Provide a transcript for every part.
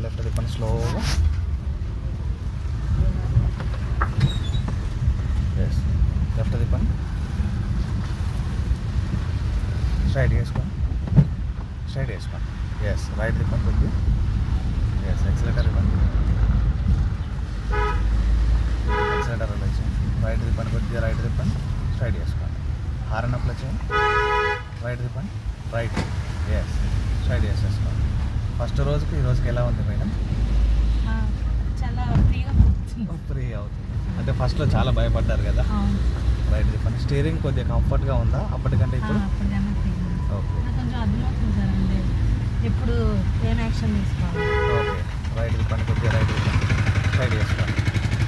Left తిప్పండి స్లోగా yes left తిప్పండి స్ట్రైట్ వేసుకోండి స్ట్రైట్ వేసుకోండి ఎస్ రైట్ తిప్పండి కొద్ది ఎస్ ఎక్సలేటర్ ఇవ్వండి ఎక్సలేటర్ వచ్చి రైట్ తిప్పండి కొద్దిగా రైట్ తిప్పండి స్ట్రైట్ చేసుకోండి హారన్ అప్లై చేయండి రైట్ తిప్పండి రైట్ ఎస్ స్ట్రైట్ చేసేసుకోండి ఫస్ట్ రోజుకి ఈ రోజుకి ఎలా ఉంది మేడం? చాలా ఫ్రీగా ఫ్రీ అవుతుంది. అంటే ఫస్ట్లో చాలా భయపడ్డారు కదా. రైట్ తిప్పండి స్టీరింగ్ కొద్దిగా కంఫర్ట్గా ఉందా? అప్పటికంటే ఇప్పుడు. ఓకే. నాకు కొంచెం అర్థమవుతుంది సార్ అంటే ఎప్పుడు ఏం యాక్షన్ తీసుకోవాలి? ఓకే. రైట్ తిప్పండి కొద్దిగా రైట్ స్ట్రైట్ చేసుకోండి.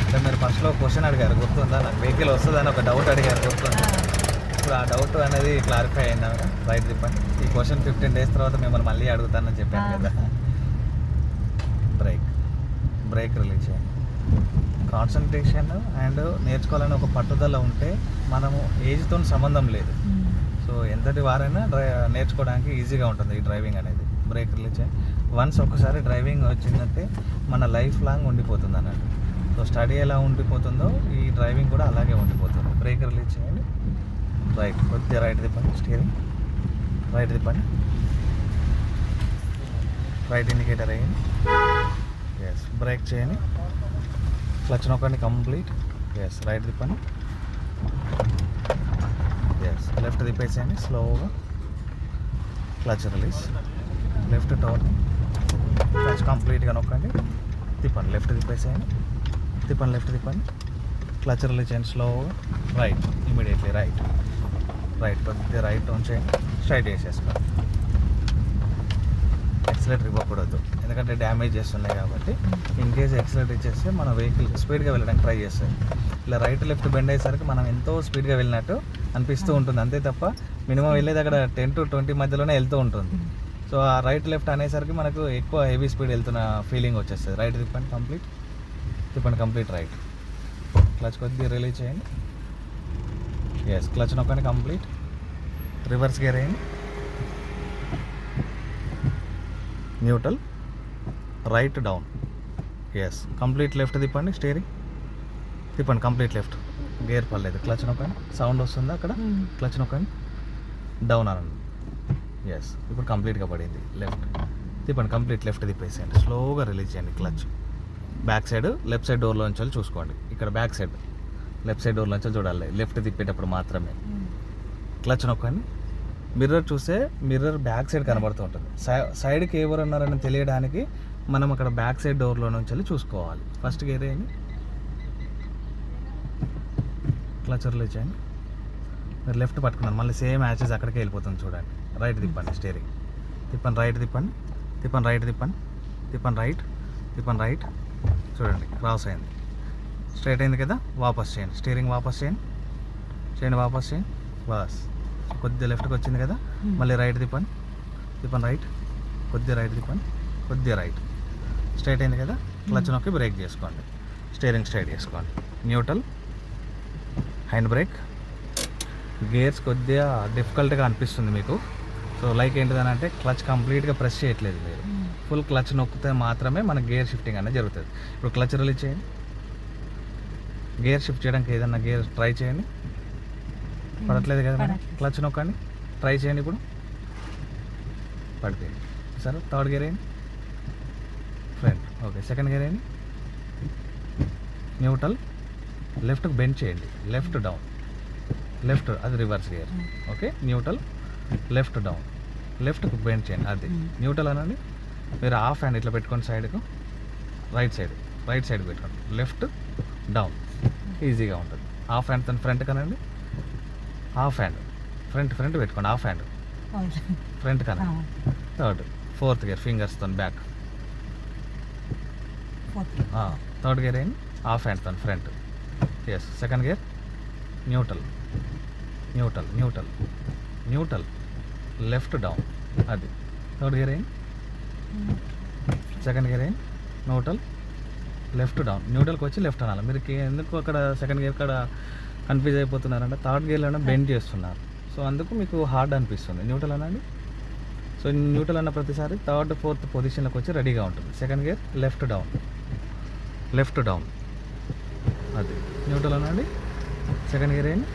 అంటే మీరు ఫస్ట్లో క్వశ్చన్ అడిగారు గుర్తుందా? నాకు వెహికల్ వస్తుందని ఒక డౌట్ అడిగారు గుర్తుందా? ఇప్పుడు ఆ డౌట్ అనేది క్లారిఫై అయిందా రైట్ తిప్పండి ఈ క్వశ్చన్ ఫిఫ్టీన్ డేస్ తర్వాత మిమ్మల్ని మళ్ళీ అడుగుతానని చెప్పాను. కదా. బ్రేక్. బ్రేక్ రిలీజ్ చేయండి. కాన్సన్ట్రేషన్ అండ్ నేర్చుకోవాలని ఒక పట్టుదల ఉంటే మనము ఏజ్తో సంబంధం లేదు. సో ఎంతటి వారైనా డ్రై నేర్చుకోవడానికి ఈజీగా ఉంటుంది ఈ డ్రైవింగ్ అనేది. బ్రేక్ రిలీజ్ చేయండి. వన్స్ ఒకసారి డ్రైవింగ్ వచ్చిందంటే మన లైఫ్ లాంగ్ ఉండిపోతుంది అన్నట్టు. సో స్టడీ ఎలా ఉండిపోతుందో ఈ డ్రైవింగ్ కూడా అలాగే ఉండిపోతుంది. బ్రేక్ రిలీజ్ చేయండి. రైట్. కొద్దిగా రైట్ తిప్పండి స్టీరింగ్. రైట్ తిప్పండి రైట్ ఇండికేటర్ వేయండి ఎస్ బ్రేక్ చేయండి క్లచ్ నొక్కండి కంప్లీట్ ఎస్ రైట్ తిప్పండి ఎస్ లెఫ్ట్ తిప్పేసేయండి స్లోగా clutch release left turn clutch కంప్లీట్గా నొక్కండి తిప్పండి లెఫ్ట్ తిప్పేసేయండి తిప్పండి లెఫ్ట్ తిప్పండి క్లచ్ రిలీజ్ చేయండి స్లోగా రైట్ ఇమీడియట్లీ రైట్ రైట్ కొద్దిగా రైట్ టర్న్ చేయండి. స్ట్రైట్ వేసేసుకోండి. ఎక్సలేటర్ ఇవ్వకూడదు. ఎందుకంటే డ్యామేజ్ చేస్తున్నాయి కాబట్టి ఇన్ కేస్ ఎక్సలేటర్ ఇచ్చేస్తే మన వెహికల్ స్పీడ్గా వెళ్ళడానికి ట్రై చేస్తుంది. ఇలా రైట్ లెఫ్ట్ బెండ్ అయ్యేసరికి మనం ఎంతో స్పీడ్గా వెళ్ళినట్టు అనిపిస్తూ ఉంటుంది. అంతే తప్ప మినిమం వెళ్ళేది అక్కడ టెన్ టు ట్వంటీ మధ్యలోనే వెళ్తూ ఉంటుంది. సో ఆ రైట్ లెఫ్ట్ అనేసరికి మనకు ఎక్కువ హెవీ స్పీడ్ వెళ్తున్న ఫీలింగ్ వచ్చేస్తుంది. రైట్ తిప్పండి కంప్లీట్ తిప్పండి కంప్లీట్ రైట్ క్లచ్ కొద్దిగా రిలీజ్ చేయండి. ఎస్ క్లచ్ నొక్కండి కంప్లీట్ రివర్స్ గేర్ వేయండి neutral right down yes complete left తిప్పండి స్టీరింగ్ తిప్పండి కంప్లీట్ లెఫ్ట్ గేర్ పర్లేదు క్లచ్ నొక్కండి సౌండ్ వస్తుందా అక్కడ. క్లచ్ నొక్కండి డౌన్ అనండి. ఎస్ ఇప్పుడు కంప్లీట్గా పడింది. లెఫ్ట్ తిప్పండి కంప్లీట్ లెఫ్ట్ తిప్పేసేయండి స్లోగా రిలీజ్ చేయండి clutch back side left side డోర్లోంచి వెళ్ళి చూసుకోండి. ఇక్కడ బ్యాక్ సైడ్ లెఫ్ట్ సైడ్ డోర్లోంచి చూడాలి. లెఫ్ట్ తిప్పేటప్పుడు మాత్రమే. క్లచ్ నొక్కండి. మిర్రర్ చూస్తే మిర్రర్ బ్యాక్ సైడ్ కనబడుతూ ఉంటుంది. సై- సైడ్కి ఎవరు ఉన్నారని తెలియడానికి మనం అక్కడ బ్యాక్ సైడ్ డోర్లో నుంచి వెళ్ళి చూసుకోవాలి. ఫస్ట్ గేర్ వేయండి. క్లచ్ రిలీజ్ చేయండి. మీరు లెఫ్ట్ పట్టుకున్నారు. మళ్ళీ సేమ్ యాచెస్ అక్కడికే వెళ్ళిపోతుంది చూడండి. రైట్ తిప్పండి స్టీరింగ్. తిప్పండి రైట్ తిప్పండి. తిప్పండి రైట్ తిప్పండి. తిప్పండి రైట్. తిప్పండి రైట్. చూడండి క్రాస్ అయింది. స్ట్రైట్ అయింది కదా వాపస్ చేయండి. స్టీరింగ్ వాపస్ చేయండి. చేయండి వాపస్ చేయండి. బస్. కొద్దిగా లెఫ్ట్కి వచ్చింది కదా. మళ్ళీ రైట్ తిప్పండి. తిప్పండి రైట్ కొద్దిగా రైట్ తిప్పండి. కొద్దిగా రైట్ స్ట్రైట్ అయింది కదా క్లచ్ నొక్కి బ్రేక్ చేసుకోండి. స్టీరింగ్ స్ట్రైట్ చేసుకోండి. న్యూట్రల్. Hand brake. గేర్స్ కొద్దిగా డిఫికల్ట్గా అనిపిస్తుంది మీకు. సో లైక్ ఏంటిదని అంటే క్లచ్ కంప్లీట్గా ప్రెస్ చేయట్లేదు మీరు. ఫుల్ క్లచ్ నొక్కితే మాత్రమే మన గేర్ షిఫ్టింగ్ అనేది జరుగుతుంది. ఇప్పుడు క్లచ్ రిలీజ్ చేయండి. గేర్ షిఫ్ట్ చేయడానికి ఏదన్నా గేర్ ట్రై చేయండి. పడట్లేదు కదా. క్లచ్ నొక్కండి. ట్రై చేయండి ఇప్పుడు. పడిపోయింది సరే థర్డ్ గేర్ వేయండి. ఫ్రంట్ ఓకే సెకండ్ గేర్ వేయండి. న్యూట్రల్. లెఫ్ట్కి బెండ్ చేయండి. Left down. లెఫ్ట్ అది reverse gear. Okay neutral. Left down. లెఫ్ట్కి బెండ్ చేయండి అది. న్యూట్రల్ అనండి. మీరు హాఫ్ హ్యాండ్ ఇట్లా పెట్టుకోండి సైడ్కు. Right side. రైట్ సైడ్ పెట్టుకోండి. Left down. ఈజీగా ఉంటుంది. హాఫ్ హ్యాండ్ తన ఫ్రంట్ కనండి. Half hand. ఫ్రంట్ ఫ్రంట్ పెట్టుకోండి. Half hand. ఫ్రంట్ కనండి థర్డ్ ఫోర్త్ గేర్ ఫింగర్స్తో బ్యాక్. థర్డ్ గేర్ ఏంటి హాఫ్ హ్యాండ్ తన front. Yes second gear? Neutral. Neutral neutral. Neutral. Left down. అది. థర్డ్ గేర్ ఏంటి. సెకండ్ గేర్ ఏంటి న్యూట్రల్. లెఫ్ట్ డౌన్ న్యూట్రల్కి వచ్చి లెఫ్ట్ అనాలి. మీరు ఎందుకు అక్కడ సెకండ్ గేర్ కాడ కన్ఫ్యూజ్ అయిపోతున్నారంటే థర్డ్ గేర్లో బెండ్ చేస్తున్నారు. సో అందుకు మీకు హార్డ్ అనిపిస్తుంది. న్యూట్రల్ అనండి సో న్యూట్రల్ అన్న ప్రతిసారి థర్డ్ ఫోర్త్ పొజిషన్లోకి వచ్చి రెడీగా ఉంటుంది. Second gear left down. Left down. అది. న్యూట్రల్ అనండి సెకండ్ గేర్ ఏంటి?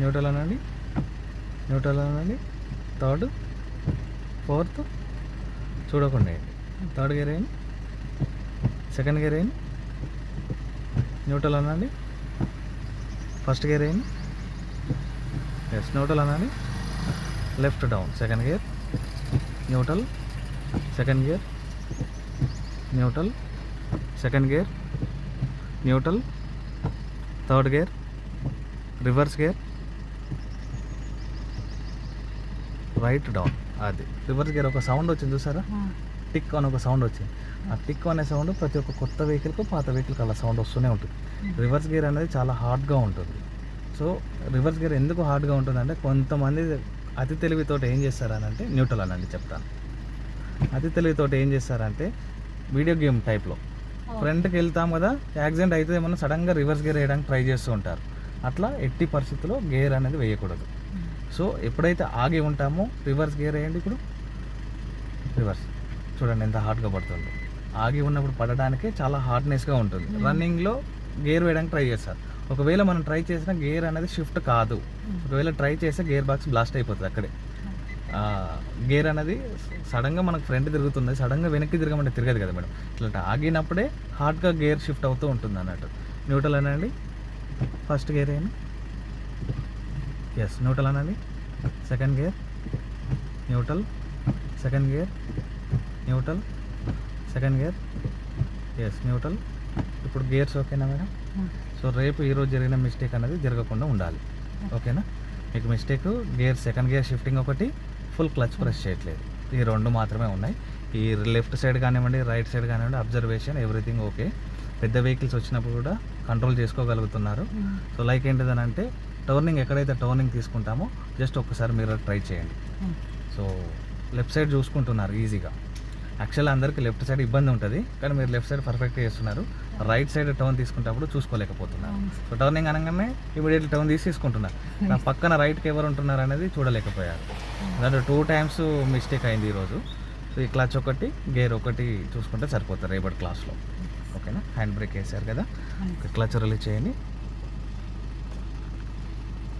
న్యూట్రల్ అనండి న్యూట్రల్ అనండి థర్డ్ ఫోర్త్? చూడకుండా థర్డ్ గేర్ ఏంటి? సెకండ్ గేర్ వేయండి న్యూట్రల్ అనండి ఫస్ట్ గేర్ వేయండి ఎస్ న్యూట్రల్ అనండి left down second gear. Neutral second gear. Neutral second gear. Neutral third gear. Reverse gear. Right down అది. రివర్స్ గేర్ ఒక sound వచ్చింది చూసారా? టిక్ అని ఒక సౌండ్ వచ్చింది. ఆ టిక్ అనే సౌండ్ ప్రతి ఒక్క కొత్త వెహికల్కి పాత వెహికల్కి అలా సౌండ్ వస్తూనే ఉంటుంది. రివర్స్ గేర్ అనేది చాలా హార్డ్గా ఉంటుంది. సో రివర్స్ గేర్ ఎందుకు హార్డ్గా ఉంటుందంటే కొంతమంది అతి తెలివితోటి ఏం చేస్తారనంటే న్యూట్రల్ అనండి చెప్తాను. అతి తెలివితోటి ఏం చేస్తారంటే వీడియో గేమ్ టైప్లో. ఫ్రంట్కి వెళ్తాం కదా యాక్సిడెంట్ అయితే ఏమన్నా సడన్గా రివర్స్ గేర్ వేయడానికి ట్రై చేస్తూ ఉంటారు. అట్లా ఎట్టి పరిస్థితుల్లో గేర్ అనేది వేయకూడదు. సో ఎప్పుడైతే ఆగి ఉంటామో రివర్స్ గేర్ వేయండి ఇప్పుడు. రివర్స్. చూడండి ఎంత హార్డ్గా పడుతుందో. ఆగి ఉన్నప్పుడు పడడానికి చాలా హార్డ్నెస్గా ఉంటుంది. రన్నింగ్లో గేర్ వేయడానికి ట్రై చేస్తారు ఒకవేళ మనం ట్రై చేసిన గేర్ అనేది షిఫ్ట్ కాదు. ఒకవేళ ట్రై చేస్తే గేర్ బాక్స్ బ్లాస్ట్ అయిపోతుంది అక్కడే. గేర్ అనేది సడన్గా మనకు ఫ్రంట్ తిరుగుతుంది. సడన్గా వెనక్కి తిరగమంటే తిరగదు కదా మేడం. ఇట్లా ఆగినప్పుడే హార్డ్గా గేర్ షిఫ్ట్ అవుతూ ఉంటుంది అన్నట్టు. న్యూట్రల్ అనండి ఫస్ట్ గేర్ ఏంటి ఎస్ న్యూట్రల్ అనండి second gear. Neutral. Second gear. Neutral second gear yes neutral ఇప్పుడు గేర్స్ ఓకేనా మేడం సో రేపు ఈరోజు జరిగిన మిస్టేక్ అనేది జరగకుండా ఉండాలి. ఓకేనా మీకు mistake gear second gear shifting ఒకటి ఫుల్ క్లచ్ ప్రెస్ చేయట్లేదు. ఈ రెండు మాత్రమే ఉన్నాయి. ఈ లెఫ్ట్ సైడ్ కానివ్వండి రైట్ సైడ్ కానివ్వండి అబ్జర్వేషన్ ఎవ్రీథింగ్ ఓకే పెద్ద వెహికల్స్ వచ్చినప్పుడు కూడా కంట్రోల్ చేసుకోగలుగుతున్నారు. సో లైక్ ఏంటిదని అంటే టర్నింగ్ ఎక్కడైతే టర్నింగ్ తీసుకుంటామో జస్ట్ ఒక్కసారి మీరు ట్రై చేయండి. సో లెఫ్ట్ సైడ్ చూసుకుంటున్నారు ఈజీగా యాక్చువల్లీ అందరికీ లెఫ్ట్ సైడ్ ఇబ్బంది ఉంటుంది కానీ మీరు లెఫ్ట్ సైడ్ పర్ఫెక్ట్గా చేస్తున్నారు. రైట్ సైడ్ టర్న్ తీసుకున్నప్పుడు చూసుకోలేకపోతున్నారు. సో టర్నింగ్ అనగానే ఇమీడియట్లీ టర్న్ తీసి తీసుకుంటున్నారు. నా పక్కన రైట్కి ఎవరు ఉంటున్నారు అనేది చూడలేకపోయారు. దాంట్లో టూ టైమ్స్ మిస్టేక్ అయింది ఈరోజు. సో ఈ క్లచ్ ఒకటి గేర్ ఒకటి చూసుకుంటే సరిపోతుంది రేపటి క్లాస్లో ఓకేనా హ్యాండ్ బ్రేక్ వేసారు కదా. క్లచ్ రిలీజ్ చేయండి.